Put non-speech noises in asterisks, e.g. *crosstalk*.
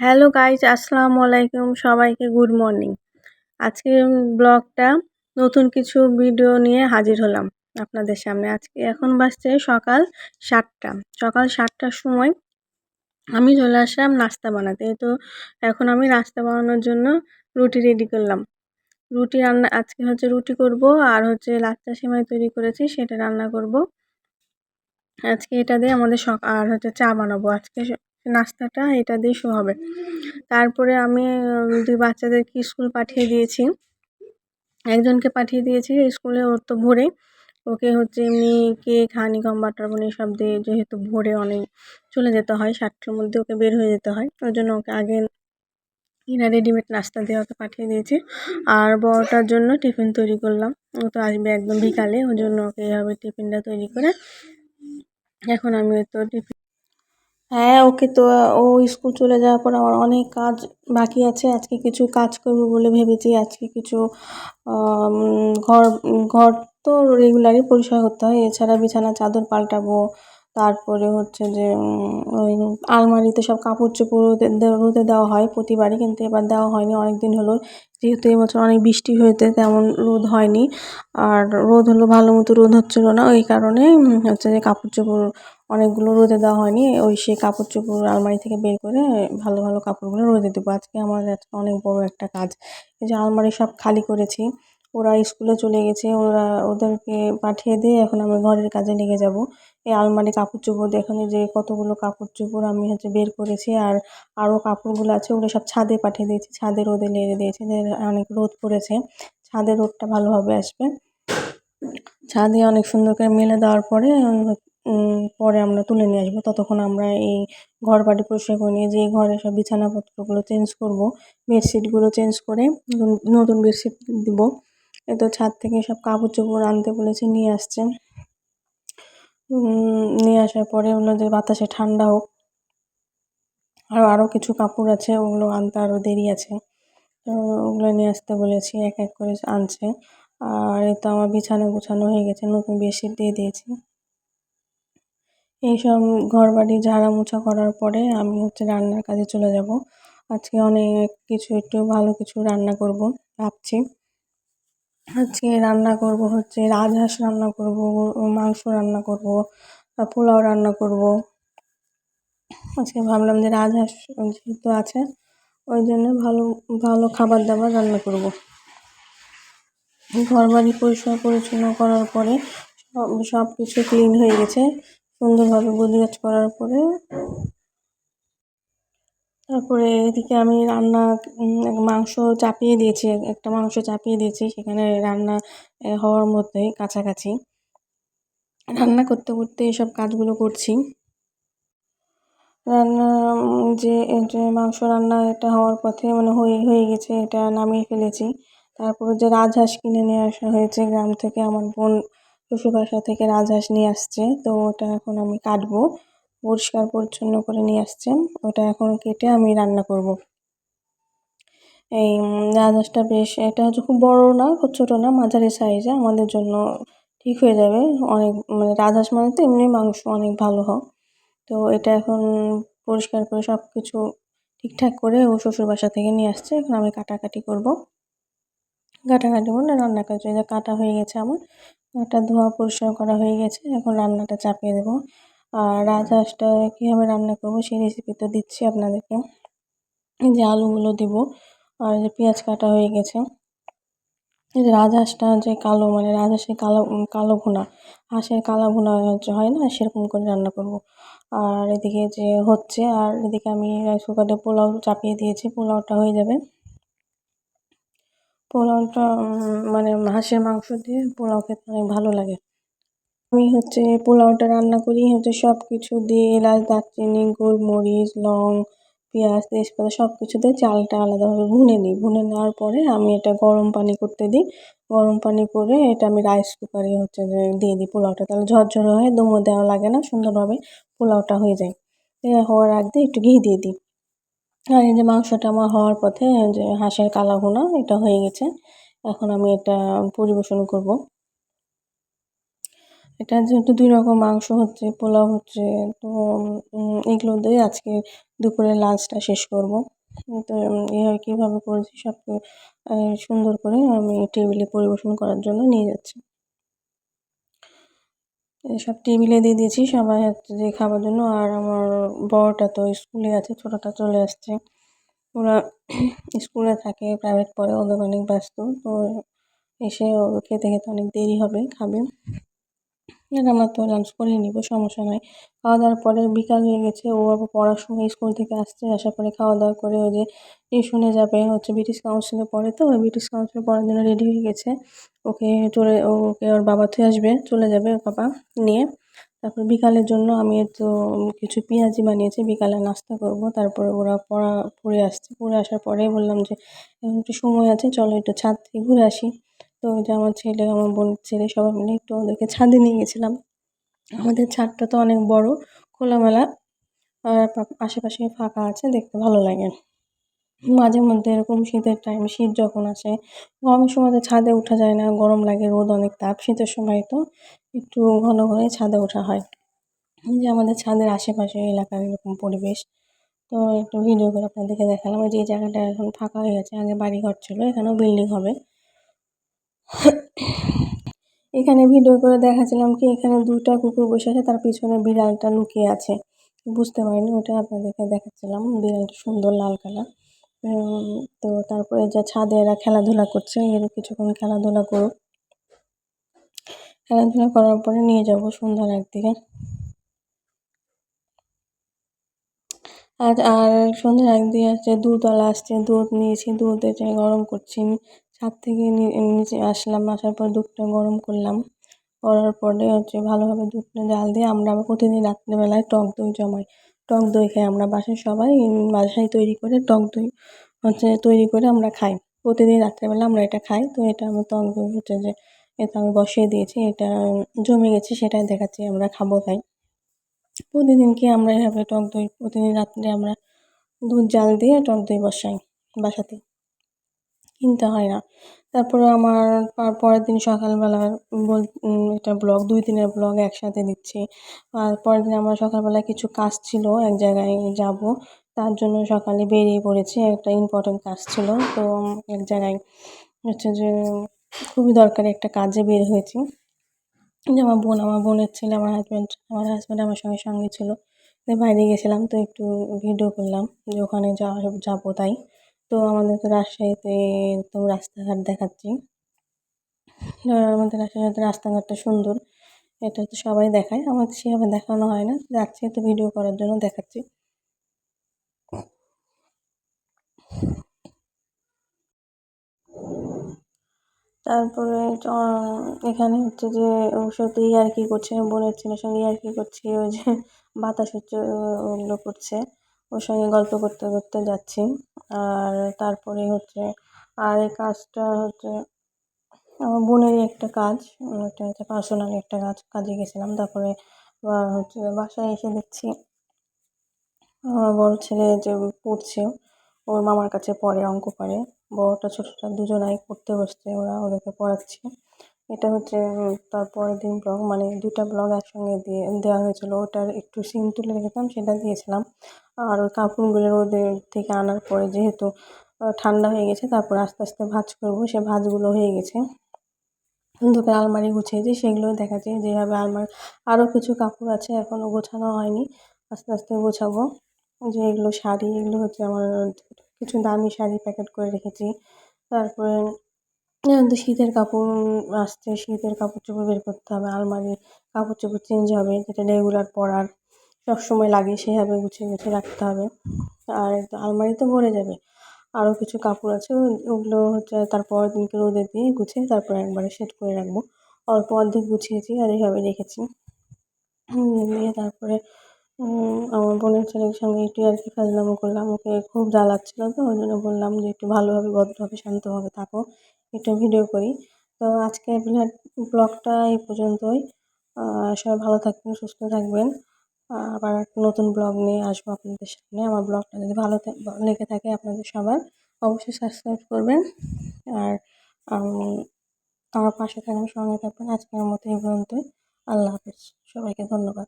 Hello guys আসসালামু আলাইকুম সবাইকে, গুড মর্নিং। আজকে ব্লগটা নতুন কিছু ভিডিও নিয়ে হাজির হলাম আপনাদের সামনে। আজকে এখন বাজছে সকাল সাতটা। সকাল সাতটার সময় আমি চলে আসলাম নাস্তা বানাতে। তো এখন আমি নাস্তা বানানোর জন্য রুটি রেডি করলাম। রুটি রান্না, আজকে হচ্ছে রুটি করব আর হচ্ছে লাচ্চা সেমাই তৈরি করেছি, সেটা রান্না করব। আজকে এটা দিয়ে আমাদের সকাল আর হচ্ছে চা বানাবো। আজকে নাস্তাটা এটা দিয়ে শো হবে। তারপরে আমি দুই বাচ্চাদেরকে স্কুল পাঠিয়ে দিয়েছি। একজনকে পাঠিয়ে দিয়েছি স্কুলে ওর তো ভোরে। ওকে হচ্ছে এমনি কেক হানি কম বাটার বনি সব দিয়ে যেহেতু ভোরে অনেক চলে যেতে হয়, সাতটার মধ্যে ওকে বের হয়ে যেতে হয়। ওই জন্য ওকে আগে কিনা রেডিমেড নাস্তা দিয়ে ওকে পাঠিয়ে দিয়েছি। আর বড়টার জন্য টিফিন তৈরি করলাম। ও তো আসবে একদম বিকালে, ওই জন্য ওকে এইভাবে টিফিনটা তৈরি করে এখন আমি তো টিফিন হ্যাঁ ওকে তো, ও স্কুল চলে যাওয়ার পর আমার অনেক কাজ বাকি আছে। আজকে কিছু কাজ করব বলে ভেবেছি। আজকে কিছু ঘর ঘর তো রেগুলারই পরিষ্কার করতে হয়। এছাড়া বিছানা চাদর পাল্টাবো। তারপরে হচ্ছে যে ওই আলমারিতে সব কাপড় চোপড় রোদে দেওয়া হয় প্রতিবারই। কিন্তু এবার দেওয়া হয়নি। অনেক দিন হলো। যেহেতু এবছর অনেক বৃষ্টি হয়েছে, তেমন রোদ হয়নি। আর রোদ হলো ভালো মতো রোদ হচ্ছিল না। ওই কারণে হচ্ছে যে কাপড় চোপড় অনেকগুলো রোদে দেওয়া হয়নি। ওই সেই কাপড় চোপড় আলমারি থেকে বের করে ভালো ভালো কাপড়গুলো রোদে দেবো। আজকে আমার অনেক বড় একটা কাজ। এই যে আলমারি সব খালি করেছি। ওরা স্কুলে চলে গেছে। ওরা ওদেরকে পাঠিয়ে দিয়ে এখন আমি ঘরের কাজে লেগে যাব। এই আলমারি কাপড় চোপড় এখানে যে কতগুলো কাপড় চোপড় আমি হচ্ছে বের করেছি আর আরও কাপড়গুলো আছে। ওগুলো সব ছাদে পাঠিয়ে দিয়েছি। ছাদে রোদে লেগে দিয়েছি। অনেক রোদ পড়েছে। ছাদে রোদটা ভালোভাবে আসবে। ছাদে অনেক সুন্দর করে মেলে দেওয়ার পরে পরে আমরা তুলে নিয়ে আসব। ততক্ষণ আমরা এই ঘর বাড়ি পরিষ্কার করে নিয়ে যে ঘরে সব বিছানাপত্রগুলো চেঞ্জ করব। বেডশিটগুলো চেঞ্জ করে নতুন বেডশিট দিব। এ তো ছাদ থেকে সব কাপড় চোপড় আনতে বলেছে, নিয়ে আসছে। নিয়ে আসার পরে হলো যে বাতাসে ঠান্ডা হোক। আর আরও কিছু কাপড় আছে, ওগুলো আনতে আরও দেরি আছে। তো ওগুলো নিয়ে আসতে বলেছি, এক এক করে আনছে। আর এ তো আমার বিছানা গুছানো হয়ে গেছে, নতুন বেডশিট দিয়ে দিয়েছি। এইসব ঘর বাড়ি ঝাড়া মোছা করার পরে আমি হচ্ছে রান্নার কাজে চলে যাব। আজকে অনেক কিছু, একটু ভালো কিছু রান্না করব, ভাবছি। আজকে রান্না করব হচ্ছে রাজহাঁস রান্না করব, মাংস রান্না করব পোলাও রান্না করব। আজকে ভাবলাম যে রাজহাঁস যেহেতু আছে, ওই জন্য ভালো ভালো খাবার দাবার রান্না করব। ঘর বাড়ি পরিষ্কার পরিচ্ছন্ন করার পরে সব কিছু ক্লিন হয়ে গেছে। সুন্দরভাবে গুজগাছ করার পরে, তারপরে এদিকে আমি রান্না মাংস চাপিয়ে দিয়েছি, একটা মাংস চাপিয়ে দিয়েছি, সেখানে রান্না হওয়ার মধ্যে কাছাকাছি। রান্না করতে করতে এসব কাজগুলো করছি। রান্না যে মাংস রান্না এটা হওয়ার পথে মানে হয়ে হয়ে গেছে, এটা নামিয়ে ফেলেছি। তারপরে যে রাজহাঁস কিনে নিয়ে আসা হয়েছে গ্রাম থেকে, আমার বোন শ্বশুর বাসা থেকে রাজহাঁস নিয়ে আসছে। তো ওটা এখন আমি কাটবো। পরিষ্কার পরিচ্ছন্ন করে নিয়ে আসছে। ওটা এখন কেটে আমি রান্না করব। এই রাজহাঁসটা বেশ, এটা হচ্ছে খুব বড় না, খুব ছোটো না, মাঝারি সাইজে আমাদের জন্য ঠিক হয়ে যাবে। অনেক মানে রাজহাঁস মানে তো এমনি মাংস অনেক ভালো হয়। তো এটা এখন পরিষ্কার করে সব কিছু ঠিকঠাক করে ও শ্বশুর বাসা থেকে নিয়ে আসছে। এখন আমি কাটাকাটি করব। কাটাকাটি মানে রান্না কাজ। কাটা হয়ে গেছে আমার। এটা ধোয়া পরিষ্কার করা হয়ে গেছে, এখন রান্নাটা চাপিয়ে দেবো। আর রাজহাঁসটা কীভাবে রান্না করব সেই রেসিপি তো দিচ্ছি আপনাদেরকে। যে আলুগুলো দিব, আর যে পেঁয়াজ কাটা হয়ে গেছে। যে রাজহাঁসটা যে কালো মানে রাজহাঁসের কালো কালো ভুনা, হাঁসের কালো ভুনা হয় না, সেরকম করে রান্না করব। আর এদিকে যে হচ্ছে, আর এদিকে আমি রাইস কুকারে পোলাও চাপিয়ে দিয়েছি, পোলাওটা হয়ে যাবে। পোলাওটা মানে হাঁসের মাংস দিয়ে পোলাও খেতে অনেক ভালো লাগে। আমি হচ্ছে পোলাওটা রান্না করি, হচ্ছে সব কিছু দিয়ে এলাচ, দারচিনি, গোলমরিচ, লং, পেঁয়াজ, তেজপাতা সব কিছু দিয়ে চালটা আলাদাভাবে ভুনে নিই। ভুনে নেওয়ার পরে আমি এটা গরম পানি করতে দিই। গরম পানি করে এটা আমি রাইস কুকারে হচ্ছে দিয়ে দিই পোলাওটা। তাহলে ঝরঝরে হয় দমও দেওয়া লাগে না, সুন্দরভাবে পোলাওটা হয়ে যায়। হওয়ার আগে একটু ঘি দিয়ে দিই। আর এই যে মাংসটা আমার হওয়ার পথে যে হাঁসের কালা ভুনা এটা হয়ে গেছে। এখন আমি এটা পরিবেশন করব। এটা যেহেতু দুই রকম মাংস হচ্ছে, পোলাও হচ্ছে, তো এগুলো দিয়ে আজকে দুপুরে লাঞ্চটা শেষ করব। তো এভাবে কীভাবে করেছি সব সুন্দর করে আমি টেবিলে পরিবেশন করার জন্য নিয়ে যাচ্ছি। সব টেবিলে দিয়ে দিয়েছি, সবাই হচ্ছে যে খাবার জন্য, আর আমার বড়টা তো স্কুলে আছে, ছোটটা চলে আসছে। ওরা *clears throat* স্কুলে থাকে প্রাইভেট পড়ে, ওদের অনেক ব্যস্ত, তো এসে খেতে খেতে অনেক দেরি হবে, খাবে। আমরা তো লাঞ্চ করেই নিব, সমস্যা নয় খাওয়া দাওয়ার পরে বিকাল হয়ে গেছে, ও আবার সময় স্কুল থেকে আসছে, আসার পরে খাওয়া দাওয়া করে ওই যে টিউশনে যাবে, হচ্ছে ব্রিটিশ কাউন্সিলে পড়ে, তো ওই ব্রিটিশ কাউন্সিলে পড়ার জন্য রেডি হয়ে গেছে। ওকে চলে, ওকে ওর বাবা থেকে আসবে, চলে যাবে ওর বাবা নিয়ে। তারপর বিকালের জন্য আমি তো কিছু পেঁয়াজি বানিয়েছি, বিকালে নাস্তা করব, তারপরে ওরা পড়া, পড়ে আসছে। পড়ে আসার পরে বললাম যে একটু সময় আছে, চলো একটু ছাদ থেকে ঘুরে আসি। তো ওই যে আমার ছেলে, আমার বোনের ছেলে সবাই মিলে একটু ওদেরকে ছাদে নিয়ে গেছিলাম। আমাদের ছাদটা তো অনেক বড়, খোলামেলা আর আশেপাশে ফাঁকা আছে, দেখতে ভালো লাগে। মাঝে মধ্যে এরকম শীতের টাইম শীত যখন আসে, গরমের সময় তো ছাদে ওঠা যায় না, গরম লাগে, রোদ অনেক তাপ, শীতের সময় তো একটু ঘন ঘন ছাদে ওঠা হয়। এই যে আমাদের ছাদের আশেপাশে এলাকার এরকম পরিবেশ, তো একটু ভিডিও করে আপনাদেরকে দেখালাম। যে জায়গাটা এখন ফাঁকা হয়ে গেছে, আগে বাড়িঘর ছিল, এখানেও বিল্ডিং হবে। এখানে ভিডিও করে দেখাচ্ছিলাম কি এখানে দুটা কুকুর বসে আছে, তার পিছনে বিড়ালটা লুকিয়ে আছে। বুঝতে পারিনি, ওটা আপনাদেরকে দেখাচ্ছিলাম। বিড়ালটা সুন্দর লাল কালার। তো তারপরে যা ছাদে এরা খেলাধুলা করছে, এর কিছুক্ষণ খেলাধুলা করুক। খেলাধুলা করার পরে নিয়ে যাব সন্ধ্যার একদিকে। আর আর সন্ধ্যার একদিকে আছে দুধওয়ালা আসছে, দুধ নিয়েছি, দুধ এটা গরম করছি। ছাদ থেকে নিচে আসলাম, আসার পর দুধটা গরম করলাম। করার পরে হচ্ছে ভালোভাবে দুধটা জাল দিয়ে আমরা আবার প্রতিদিন রাত্রেবেলায় টক দই জমাই। টক দই খাই আমরা বাসায় সবাই বাসায় তৈরি করে টক দই হচ্ছে তৈরি করে আমরা খাই। প্রতিদিন রাত্রেবেলা আমরা এটা খাই, তো এটা আমি টক দই হচ্ছে যে এটা আমি বসিয়ে দিয়েছি, এটা জমে গেছে সেটাই দেখাচ্ছি আমরা খাব তাই। প্রতিদিন কি আমরা এভাবে টক দই, প্রতিদিন রাত্রে আমরা দুধ জাল দিয়ে টক দই বসাই বাসাতে। কিনতে হয় না। তারপরে আমার পর- পরের দিন সকালবেলা বল এটা ব্লগ, দুই দিনের ব্লগ একসাথে দিচ্ছি। আর পরের দিন আমার সকালবেলা কিছু কাজ ছিল, এক জায়গায় যাব। তার জন্য সকালে বেরিয়ে পড়েছি, একটা ইম্পর্টেন্ট কাজ ছিল। তো এক জায়গায় হচ্ছে যে, খুবই দরকারি একটা কাজে বের হয়েছি। যে আমার বোন, আমার বোনের ছেলে, আমার হাজব্যান্ড আমার হাজব্যান্ড আমার সঙ্গে সঙ্গে ছিল। বাইরে গেছিলাম, তো একটু ভিডিও করলাম যে ওখানে যাওয়া যাব তাই। তো আমাদের তো রাজশাহীতে তো রাস্তাঘাট দেখাচ্ছি। আমাদের রাজশাহীতে রাস্তাঘাটটা সুন্দর। এটা তো সবাই দেখায়। আমাদের সেভাবে দেখানো হয় না। যাচ্ছি তো ভিডিও করার জন্য, দেখাচ্ছি। তারপরে এখানে হচ্ছে যে ওর সাথে ইয়ার্কি করছে, বোনের ছেলের সঙ্গে ইয়ার্কি করছে, ওই যে বাতাস হচ্ছে ওগুলো করছে। ওর সঙ্গে গল্প করতে করতে যাচ্ছি। আর তারপরে হচ্ছে, আর এই কাজটা হচ্ছে, আমার বোনেরই একটা কাজ এটা হচ্ছে পার্সোনালি একটা কাজ, কাজে গেছিলাম। তারপরে হচ্ছে বাসায় এসে দেখছি, আমার বড় ছেলে যে পড়ছে, ওর মামার কাছে পড়ে, অঙ্ক করে বড়টা ছোটটা দুজনাই পড়তে বসছে, ওরা ওদেরকে পড়াচ্ছে। এটা হচ্ছে তার পরের দিন ব্লগ মানে দুটা ব্লগ একসঙ্গে দিয়ে দেওয়া হয়েছিল। ওটার একটু সিন তুলে রেখেছিলাম, সেটা দিয়েছিলাম। আর ওই কাপড়গুলো রোদের থেকে আনার পরে যেহেতু ঠান্ডা হয়ে গেছে, তারপর আস্তে আস্তে ভাজ করব, সে ভাজগুলো হয়ে গেছে। করে আলমারি গুছিয়েছি সেগুলো দেখাচ্ছি যেভাবে আলমারি আরও কিছু কাপড় আছে এখনও গোছানো হয়নি। আস্তে আস্তে গোছাবো। যে এগুলো শাড়ি, এগুলো হচ্ছে আমার কিছু দামি শাড়ি প্যাকেট করে রেখেছি। তারপরে তো শীতের কাপড় আসছে, শীতের কাপড় চোপড় বের করতে হবে আলমারি কাপড় চোপড় চেঞ্জ হবে, যেটা রেগুলার পরার সবসময় লাগে সেভাবে গুছিয়ে গুছিয়ে রাখতে হবে। আর আলমারি তো ভরে যাবে, আরও কিছু কাপড় আছে, ওগুলো হচ্ছে তারপর দিনকে রোদে দিয়ে গুছিয়ে তারপরে একবারে সেট করে রাখব। অল্প অর্ধেক গুছিয়েছি আর এইভাবে রেখেছি। দিয়ে তারপরে আমার বোনের ছেলের সঙ্গে একটু আর কি ফাজলামো করলাম, ওকে খুব জ্বালাচ্ছিল তো, ওই জন্য বললাম যে একটু ভালোভাবে, ভদ্রভাবে, শান্তভাবে থাকো। একটু ভিডিও করি। তো আজকে ব্লগটা এই পর্যন্তই। সবাই ভালো থাকবেন, সুস্থ থাকবেন। আবার নতুন ব্লগ নিয়ে আসব আপনাদের সামনে। আমার ব্লগটা যদি ভালো লেগে থাকে আপনাদের সবার, অবশ্যই সাবস্ক্রাইব করবেন। আর আমার পাশে থাকবেন, সঙ্গে থাকবেন। আজকের মতো এই পর্যন্তই। আল্লাহ হাফেজ। সবাইকে ধন্যবাদ।